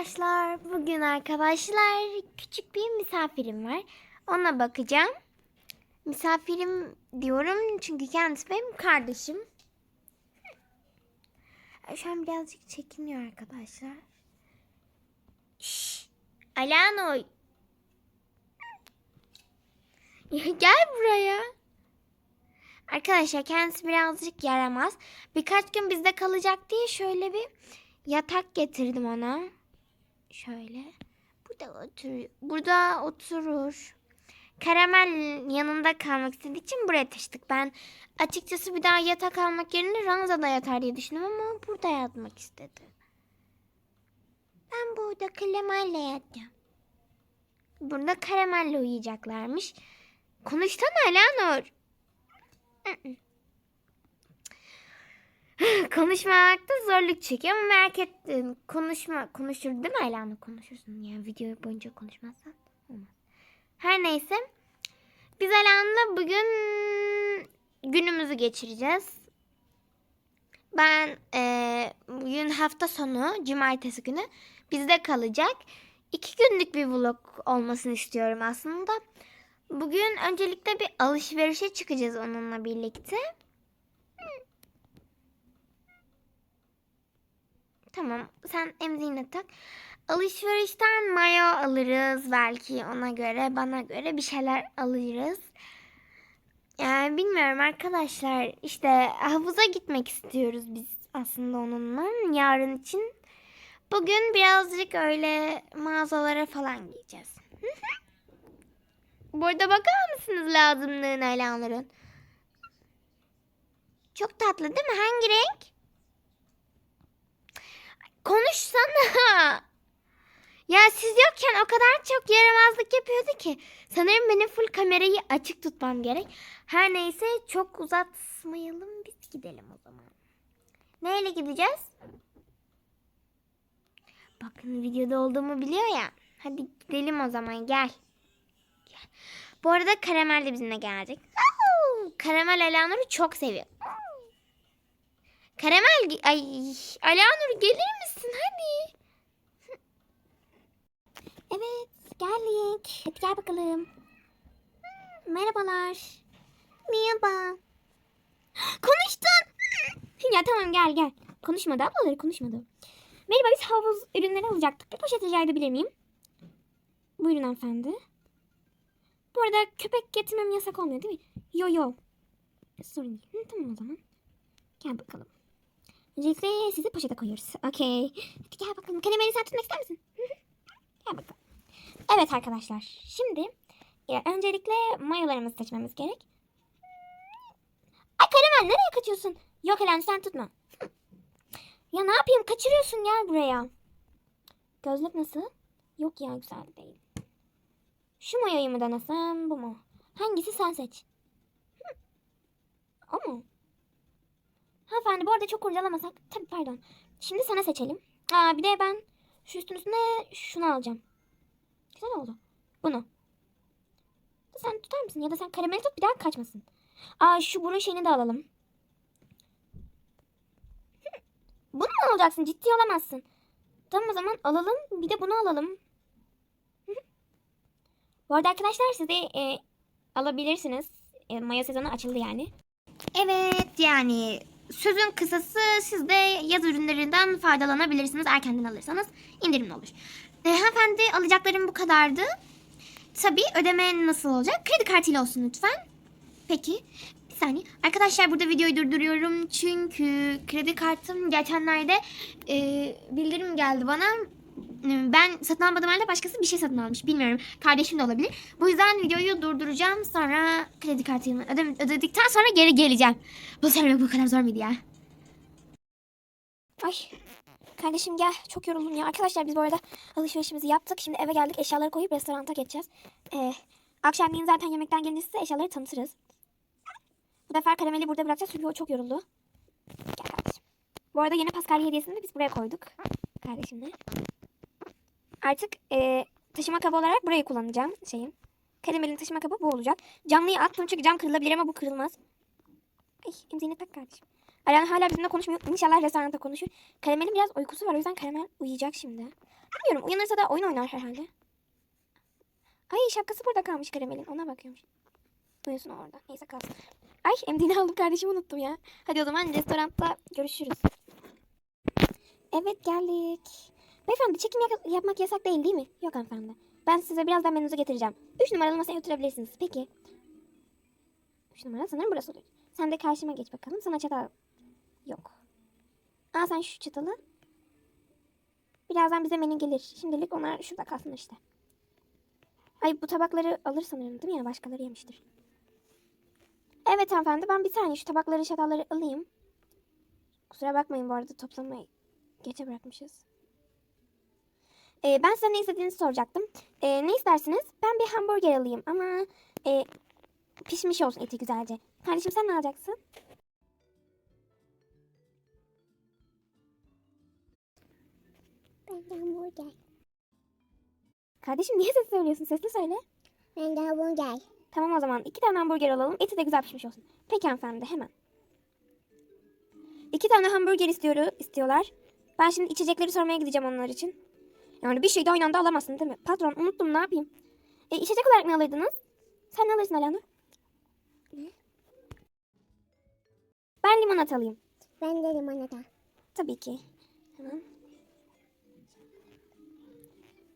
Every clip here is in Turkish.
arkadaşlar. Bugün arkadaşlar küçük bir misafirim var. Ona bakacağım. Misafirim diyorum çünkü kendisi benim kardeşim. Şu an birazcık çekiniyor arkadaşlar. Şşş. Alanoy. Ya Gel buraya. Arkadaşlar kendisi birazcık yaramaz. Birkaç gün bizde kalacak diye şöyle bir yatak getirdim ona. Şöyle. Burada otur burada oturur. Karamel yanında kalmak istediği için buraya taşıdık. Ben açıkçası bir daha yatak almak yerine ranzada yatar diye düşündüm ama burada yatmak istedi. Ben burada karamelle yatacağım. Burada karamelle uyuyacaklarmış. Konuşsana Alanur. Konuşmakta zorluk çekiyor ama merak ettim. Konuşma, konuşur değil mi Alanur? Konuşursun yani video boyunca konuşmazsan olmaz. Her neyse. Biz Alan'la bugün günümüzü geçireceğiz. Ben eee, bugün hafta sonu, cumartesi günü bizde kalacak. İki günlük bir vlog olmasını istiyorum aslında. Bugün öncelikle bir alışverişe çıkacağız onunla birlikte. Tamam sen emziğine tak. Alışverişten mayo alırız belki ona göre bana göre bir şeyler alırız. Yani bilmiyorum arkadaşlar işte havuza gitmek istiyoruz biz aslında onunla yarın için. Bugün birazcık öyle mağazalara falan gideceğiz. Burada bakar mısınız lazımlığına Alanur'un? Çok tatlı değil mi? Hangi renk? Konuşsana. Ya siz yokken o kadar çok yaramazlık yapıyordu ki. Sanırım benim full kamerayı açık tutmam gerek. Her neyse çok uzatmayalım biz gidelim o zaman. Neyle gideceğiz? Bakın videoda olduğumu biliyor ya. Hadi gidelim o zaman gel. Gel. Bu arada Karamel de bizimle gelecek. Karamel Alanur'u çok seviyor. Karamel, ay Alanur gelir misin hadi? Evet geldik. Hadi gel bakalım. Merhabalar. Merhaba. Konuştun. ya tamam gel gel. Konuşmadı ablaları konuşmadı. Merhaba biz havuz ürünleri alacaktık. Bir poşet rica edebilir miyim? Buyurun hanımefendi. Bu arada köpek getirmem yasak olmuyor değil mi? Yo yo. Sorun değil. Tamam o zaman. Gel bakalım. Öncelikle sizi poşete koyuyoruz. Okey. Hadi gel bakalım. Kalemleri sen tutmak ister misin? Gel bakalım. Evet arkadaşlar. Şimdi e, öncelikle mayolarımızı seçmemiz gerek. Ay Karamel nereye kaçıyorsun? Yok Elen sen tutma. Ya ne yapayım kaçırıyorsun gel buraya. Gözlük nasıl? Yok ya güzel değil. Şu mayoyu mu denesem bu mu? Hangisi sen seç. O mu? Hanımefendi bu arada çok kurcalamasak. Tabii pardon. Şimdi sana seçelim. Aa, bir de ben şu üstün üstüne şunu alacağım. Güzel oldu. Bunu. Sen tutar mısın? Ya da sen karameli tut bir daha kaçmasın. Aa şu burun şeyini de alalım. Bunu mu alacaksın? Ciddi olamazsın. Tamam o zaman alalım. Bir de bunu alalım. Bu arada arkadaşlar siz de e, alabilirsiniz. E, Maya sezonu açıldı yani. Evet yani sözün kısası siz de yaz ürünlerinden faydalanabilirsiniz. Erkenden alırsanız indirimli olur. E, hanımefendi alacaklarım bu kadardı. Tabii ödeme nasıl olacak? Kredi kartıyla olsun lütfen. Peki. Bir saniye. Arkadaşlar burada videoyu durduruyorum. Çünkü kredi kartım geçenlerde e, bildirim geldi bana. Ben satın almadığım halde başkası bir şey satın almış. Bilmiyorum. Kardeşim de olabilir. Bu yüzden videoyu durduracağım. Sonra kredi kartımı ödem ödedikten sonra geri geleceğim. Bu söylemek bu kadar zor muydu ya? Ay kardeşim gel çok yoruldum ya. Arkadaşlar biz bu arada alışverişimizi yaptık. Şimdi eve geldik eşyaları koyup restoranta geçeceğiz. Ee, akşamleyin zaten yemekten gelince size eşyaları tanıtırız. Bu defa karameli burada bırakacağız çünkü o çok yoruldu. Gel kardeşim. Bu arada yeni Paskalya hediyesini de biz buraya koyduk. Kardeşimle. Artık e, taşıma kabı olarak burayı kullanacağım şeyin. Karamelin taşıma kabı bu olacak. Camlıyı attım çünkü cam kırılabilir ama bu kırılmaz. Ay emziğine tak kardeşim. Alana hala bizimle konuşmuyor. İnşallah restoranda konuşur. Karamel'in biraz uykusu var. O yüzden Karamel uyuyacak şimdi. Bilmiyorum. Uyanırsa da oyun oynar herhalde. Ay şapkası burada kalmış Karamel'in. Ona bakıyormuş. Uyusun orada. Neyse kalsın. Ay emdiğini aldım kardeşimi unuttum ya. Hadi o zaman restoranda görüşürüz. Evet geldik. Beyefendi çekim yak- yapmak yasak değil değil mi? Yok hanımefendi. Ben size birazdan menünüzü getireceğim. Üç numaralı masaya oturabilirsiniz. Peki. Üç numara sanırım burası oluyor. Sen de karşıma geç bakalım. Sana çatal yok. Al sen şu çatalı. Birazdan bize menü gelir. Şimdilik onlar şurada kalsın işte. Ay bu tabakları alır sanırım değil mi ya? Başkaları yemiştir. Evet hanımefendi ben bir saniye şu tabakları çatalları alayım. Kusura bakmayın bu arada toplamayı geçe bırakmışız. Ee, ben size ne istediğinizi soracaktım. Ee, ne istersiniz? Ben bir hamburger alayım ama e, pişmiş olsun eti güzelce. Kardeşim sen ne alacaksın? Ben de hamburger. Kardeşim niye ses söylüyorsun? Sesli söyle. Ben de hamburger. Tamam o zaman iki tane hamburger alalım. Eti de güzel pişmiş olsun. Peki hanımefendi hemen. İki tane hamburger istiyor, istiyorlar. Ben şimdi içecekleri sormaya gideceğim onlar için. Yani bir şey de aynı anda alamazsın değil mi? Patron unuttum ne yapayım? E, içecek olarak ne alırdınız? Sen ne alırsın Alanur? Ben limonata alayım. Ben de limonata. Tabii ki. Hemen.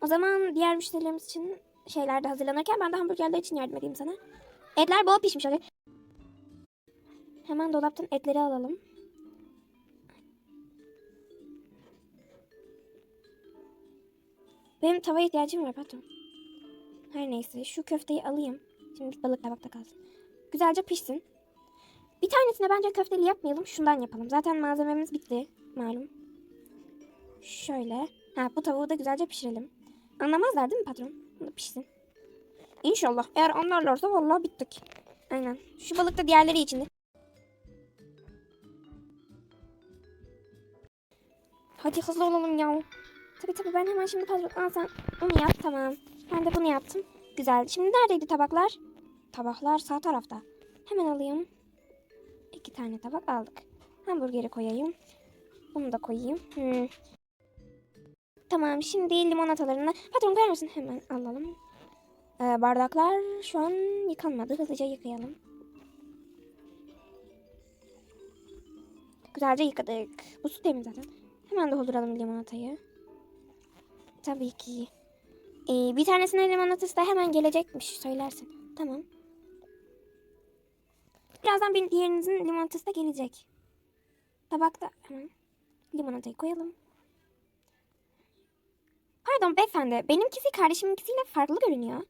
O zaman diğer müşterilerimiz için şeyler de hazırlanırken ben de hamburgerler için yardım edeyim sana. Etler bol pişmiş olacak. Hemen dolaptan etleri alalım. Benim tavaya ihtiyacım var patron. Her neyse şu köfteyi alayım. Şimdi balık tabakta kalsın. Güzelce pişsin. Bir tanesine bence köfteli yapmayalım. Şundan yapalım. Zaten malzememiz bitti. Malum. Şöyle. Ha bu tavuğu da güzelce pişirelim. Anlamazlar değil mi patron? Bunu pişsin. İnşallah. Eğer anlarlarsa vallahi bittik. Aynen. Şu balık da diğerleri içinde. Hadi hızlı olalım ya. Tabii tabii ben hemen şimdi al sen onu yap tamam. Ben de bunu yaptım. Güzel. Şimdi neredeydi tabaklar? Tabaklar sağ tarafta. Hemen alayım. İki tane tabak aldık. Hamburgeri koyayım. Bunu da koyayım. Hmm. Tamam şimdi limonatalarını patron koyar mısın? Hemen alalım. Ee, bardaklar şu an yıkanmadı. Hızlıca yıkayalım. Güzelce yıkadık. Bu su temiz zaten. Hemen dolduralım limonatayı. Tabii ki. Ee, bir tanesine limonatası da hemen gelecekmiş söylersin. Tamam. Birazdan bir diğerinizin limonatası da gelecek. Tabakta hemen limonatayı koyalım. Pardon beyefendi. Benimkisi kardeşiminkisiyle farklı görünüyor.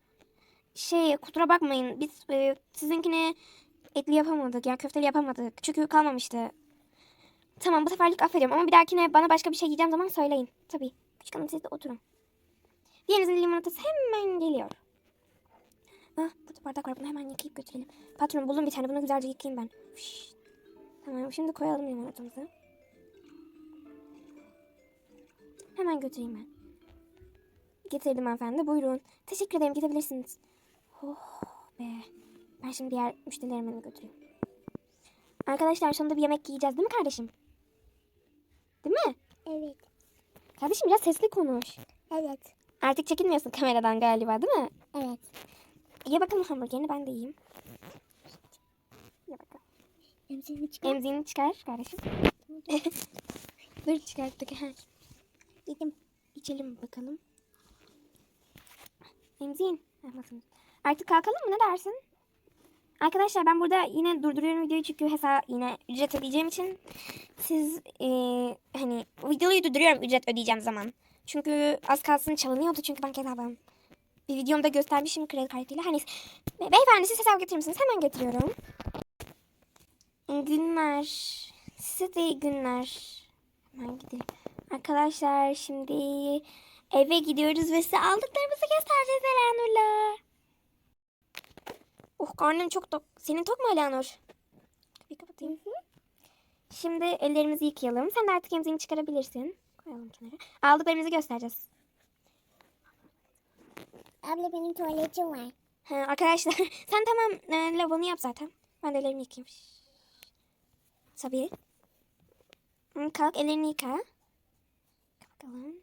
Şey kusura bakmayın. Biz e, sizinkini etli yapamadık. Yani köfteli yapamadık. Çünkü kalmamıştı. Tamam bu seferlik affediyorum ama bir dahakine bana başka bir şey yiyeceğim zaman söyleyin. Tabii. Küçük hanım siz de oturun. Diğerinizin limonatası hemen geliyor. Ah, burada bardak var. Bunu hemen yıkayıp götürelim. Patron bulun bir tane. Bunu güzelce yıkayayım ben. Fişt. Tamam şimdi koyalım limonatamızı. Hemen götüreyim ben. Getirdim hanımefendi. Buyurun. Teşekkür ederim. Gidebilirsiniz. Oh be. Ben şimdi diğer müşterilerime de götüreyim. Arkadaşlar sonunda bir yemek yiyeceğiz değil mi kardeşim? Değil mi? Evet. Kardeşim biraz sesli konuş. Evet. Artık çekinmiyorsun kameradan galiba değil mi? Evet. Ye bakalım hamburgerini ben de yiyeyim. Ye bakalım. Emzini çıkar. Emziğini çıkar kardeşim. Dur çıkarttık. Yedim. İçelim bakalım. Emziğin. Artık kalkalım mı ne dersin? Arkadaşlar ben burada yine durduruyorum videoyu çünkü hesap yine ücret ödeyeceğim için siz eee, hani videoyu durduruyorum ücret ödeyeceğim zaman. Çünkü az kalsın çalınıyordu çünkü banka hesabım. Bir videomda göstermişim kredi kartıyla. Hani Be- beyefendi siz hesap getirir misiniz? Hemen getiriyorum. Günler. Size de iyi günler. Hemen gidelim. Arkadaşlar şimdi eve gidiyoruz ve size aldıklarımızı göstereceğiz Elanur'la. Oh karnım çok tok. Senin tok mu Elanur? Bir kapatayım. Şimdi ellerimizi yıkayalım. Sen de artık emziğini çıkarabilirsin. Koyalım kenara. Aldıklarımızı göstereceğiz. Abla benim tuvaletim var. Ha, arkadaşlar sen tamam e, lavabonu yap zaten. Ben de ellerimi yıkayayım. Tabii. Hı, Kalk ellerini yıka. Bakalım.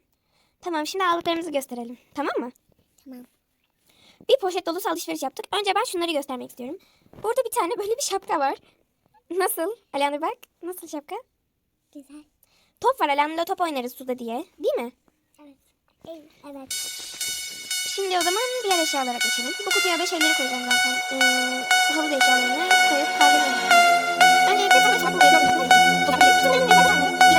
Tamam şimdi aldıklarımızı gösterelim. Tamam mı? Tamam. Bir poşet dolusu alışveriş yaptık. Önce ben şunları göstermek istiyorum. Burada bir tane böyle bir şapka var. Nasıl? Alanur bak. Nasıl şapka? Güzel. Top var. Alanur'la top oynarız suda diye. Değil mi? Evet. Evet. Şimdi o zaman diğer eşyalara geçelim. Bu kutuya da şeyleri koyacağım zaten. Ee, havuz eşyalarını koyup kaldırıyorum. Öncelikle tabii çarpı Sen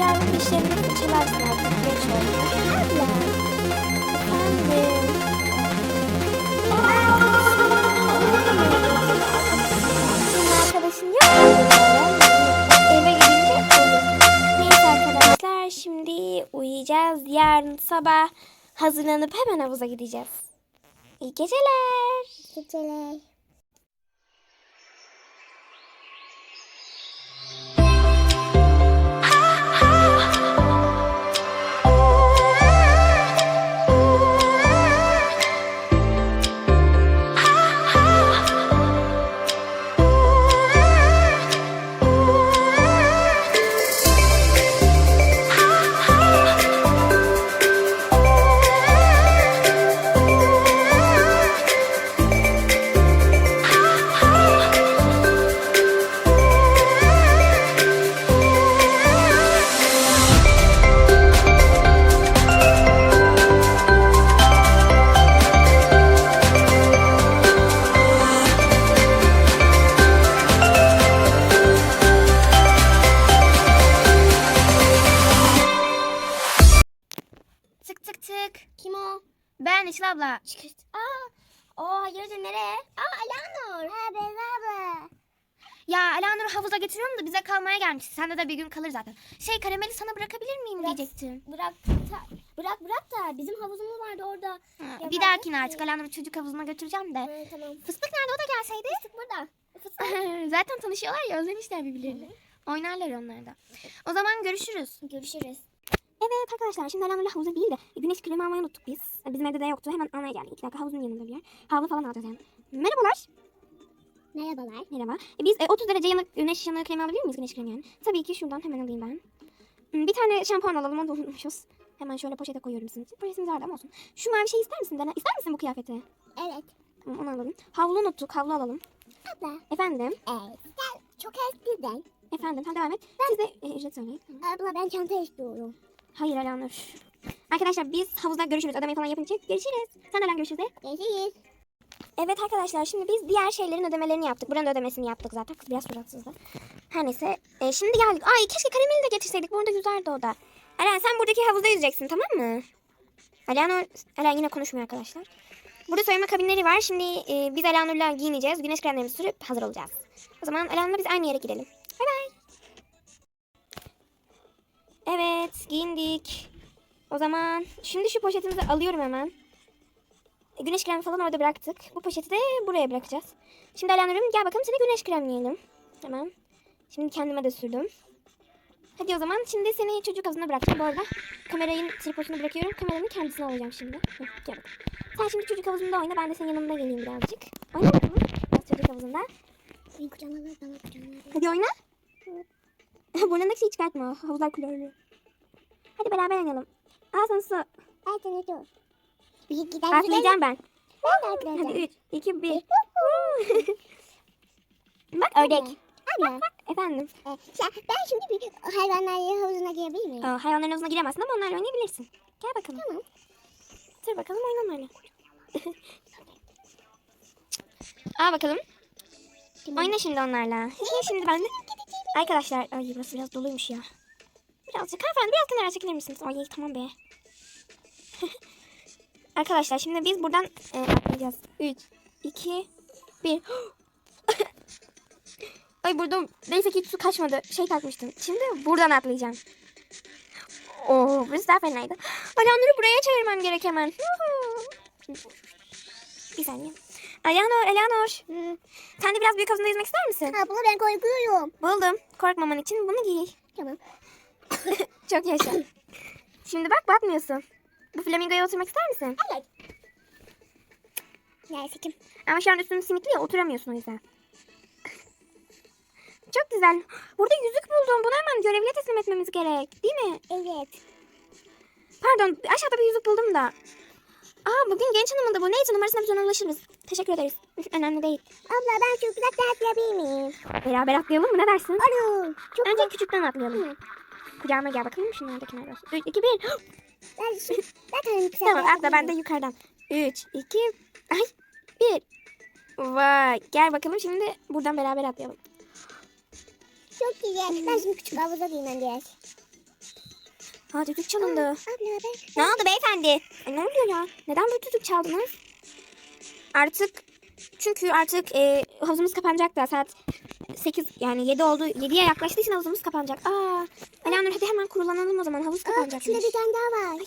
yemiştik. Yarın işlerini fırçalarsın artık. Geç oldu. Abla. Senin arkadaşın yok? Eve gidince olur. Arkadaşlar şimdi uyuyacağız. Yarın sabah hazırlanıp hemen havuza gideceğiz. İyi geceler. Geceler. Abla. Aa. O hayırdır nereye? Aa Alanur. Ha Beyza abla. Ya Alanur'u havuza getiriyorum da bize kalmaya gelmişti. Sende de bir gün kalır zaten. Şey karameli sana bırakabilir miyim Bırak. diyecektim. Bırak. ta- bırak bırak da bizim havuzumuz vardı orada. Ha, Yapardık bir dahakine ki. artık Alanur'u çocuk havuzuna götüreceğim de. Ha, tamam. Fıstık nerede o da gelseydi. Fıstık burada. Fıstık. zaten tanışıyorlar ya özlemişler birbirlerini. Oynarlar onlar da. O zaman görüşürüz. Görüşürüz. Evet arkadaşlar şimdi Alanur'la havuza değil de güneş kremi almayı unuttuk biz. Bizim evde de yoktu. Hemen almaya geldik. İki dakika havuzun yanında bir yer. Havlu falan alacağız yani. Merhabalar. Merhabalar. Merhaba. E, Biz e, 30 derece yanık güneş yanığı kremi alabilir miyiz? Güneş kremi yani. Tabii ki şuradan hemen alayım ben. Hmm, Bir tane şampuan alalım. Onu da unutmuşuz. Hemen şöyle poşete koyuyorum sizin için. Poşetimiz vardı ama olsun. Şu mavi şey ister misin Dana? İster misin bu kıyafeti? Evet. Tamam onu alalım. Havlu unuttuk. Havlu alalım. Abla. Efendim. Evet. Sen çok eskiden. Efendim. Hadi devam et. Siz de e, ücret söyleyin. Abla ben çanta istiyorum. Hayır Alanur. Arkadaşlar biz havuzda görüşürüz. Ödemeyi falan yapınca görüşürüz. Sen de lan görüşürüz. de. Görüşürüz. Evet arkadaşlar şimdi biz diğer şeylerin ödemelerini yaptık. Buranın da ödemesini yaptık zaten. Kız biraz suratsızdı. Her neyse. e, şimdi geldik. Ay keşke karameli de getirseydik. Burada yüzerdi o da. Alen sen buradaki havuzda yüzeceksin tamam mı? Alen, Alen yine konuşmuyor arkadaşlar. Burada soyunma kabinleri var. Şimdi e, biz Alanur'la giyineceğiz. Güneş kremlerimizi sürüp hazır olacağız. O zaman Alanur'la biz aynı yere gidelim. Bay bay. Evet giyindik. O zaman şimdi şu poşetimizi alıyorum hemen. E, Güneş kremi falan orada bıraktık. Bu poşeti de buraya bırakacağız. Şimdi Alanur'um gel bakalım seni güneş kremleyelim. Hemen. Şimdi kendime de sürdüm. Hadi o zaman şimdi seni çocuk havuzuna bıraktım. Bu arada kamerayı tripodunu bırakıyorum. Kameranın kendisini alacağım şimdi. Hı, gel bakalım. Sen şimdi çocuk havuzunda oyna. Ben de senin yanımda geleyim birazcık. Oyna bakalım. Biraz çocuk havuzunda. Kucağına. Hadi oyna. Burnundaki şeyi çıkartma. Havuzlar klorlu. Hadi beraber oynayalım. Al sana su. Ben sana dur. Bir gidelim. Atlayacağım ben. Ben de Hadi atlayacağım. 3, 2, 1. Bak ördek. Abla. Efendim. e, sen- ben şimdi bir hayvanlar havuzuna girebilir miyim? Aa, hayvanların havuzuna giremezsin ama onlarla oynayabilirsin. Gel bakalım. Tamam. Dur bakalım oyna onlarla. Al bakalım. Oyna şimdi onlarla. şimdi ben de... Arkadaşlar, ay burası biraz doluymuş ya. Birazcık hanımefendi biraz kenara çekilir misiniz? Ay tamam be. Arkadaşlar şimdi biz buradan e, atlayacağız. 3, 2, 1. Ay burada neyse ki hiç su kaçmadı. Şey takmıştım. Şimdi buradan atlayacağım. Oo, burası daha fenaydı. Alanları buraya çevirmem gerek hemen. Bir saniye. Eleanor, Eleanor. Hı. Sen de biraz büyük havuzunda yüzmek ister misin? Abla ben korkuyorum. Buldum. Korkmaman için bunu giy. Tamam. Çok yaşa. Şimdi bak bakmıyorsun. Bu flamingoya oturmak ister misin? Evet. Neyse kim? Ama şu an üstünün simitli ya oturamıyorsun o yüzden. Çok güzel. Burada yüzük buldum. Bunu hemen görevliye teslim etmemiz gerek. Değil mi? Evet. Pardon aşağıda bir yüzük buldum da. Aa bugün genç hanımın da bu. Neyse numarasına biz ona ulaşırız. Teşekkür ederiz. Önemli değil. Abla ben çok güzel atlayabilir miyim? Beraber atlayalım mı? Ne dersin? Alo. Çok Önce küçükten atlayalım. Kucağıma gel bakalım. Şunlar da kenara olsun. 3, 2, 1. Ben şimdi zaten kısa Tamam atla ben de yukarıdan. 3, 2, ay 1. Vay. Gel bakalım şimdi buradan beraber atlayalım. Çok güzel. Ben şimdi küçük havuza girmem gerek. Ha düdük çalındı. Abla ben... Ne oldu beyefendi? Ay, ne oluyor ya? Neden böyle düdük çaldınız? Artık çünkü artık e, havuzumuz kapanacak da saat 8 yani 7 oldu. 7'ye yaklaştığı için havuzumuz kapanacak. Aa, Alanur hadi hemen kurulanalım o zaman. Havuz kapanacak. şurada bir tane daha var.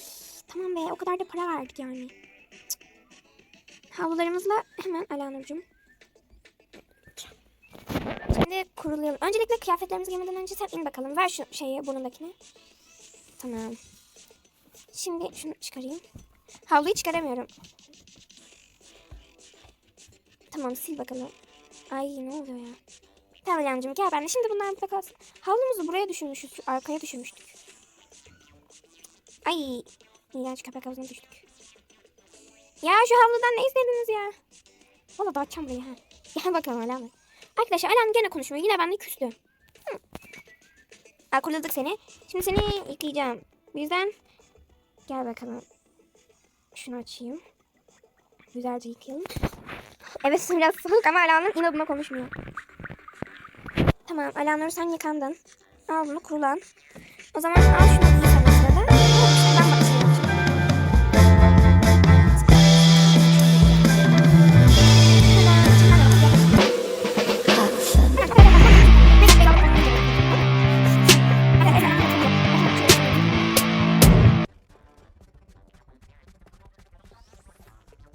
Tamam be o kadar da para verdik yani. Cık. Havlularımızla hemen Alanur'cum. Şimdi kurulayalım. Öncelikle kıyafetlerimizi giymeden önce sen in bakalım. Ver şu şeyi burnundakini. Tamam. Şimdi şunu çıkarayım. Havluyu çıkaramıyorum. Tamam sil bakalım. Ay ne oluyor ya? Tamam Alanur'cum gel ben de. Şimdi bunlar burada kalsın. Havlumuzu buraya düşürmüşüz. Arkaya düşürmüştük. Ay İğrenç köpek havuzuna düştük. Ya şu havludan ne istediniz ya? Valla dağıtacağım burayı ha. Gel bakalım Alan. Arkadaşlar Alan gene konuşmuyor. Yine benimle küstü. Hı. Aa, kuruladık seni. Şimdi seni yıkayacağım. Yüzden gel bakalım. Şunu açayım. Güzelce yıkayalım. Evet su biraz soğuk ama Alanur inadına konuşmuyor. Tamam Alanur sen yıkandın. Al bunu kurulan. O zaman al şunu giy sen o sırada.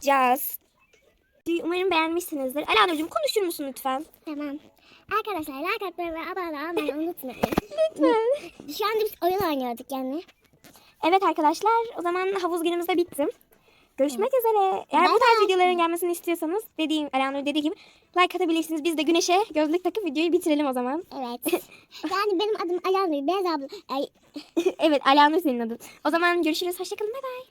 Bakacağım. Caz. Umarım beğenmişsinizdir. Alanur'cum konuşur musun lütfen? Tamam. Arkadaşlar like atmayı ve abone olmayı unutmayın. Lütfen. Şu anda biz oyun oynuyorduk yani. Evet arkadaşlar o zaman havuz günümüz de bitti. Görüşmek üzere. Eğer bu Bye tarz bye. videoların gelmesini istiyorsanız dediğim Alanur dediği gibi like atabilirsiniz. Biz de güneşe gözlük takıp videoyu bitirelim o zaman. Evet. yani benim adım Alanur. Beyaz abla. Evet Alanur senin adın. O zaman görüşürüz. Hoşçakalın. Bay bay.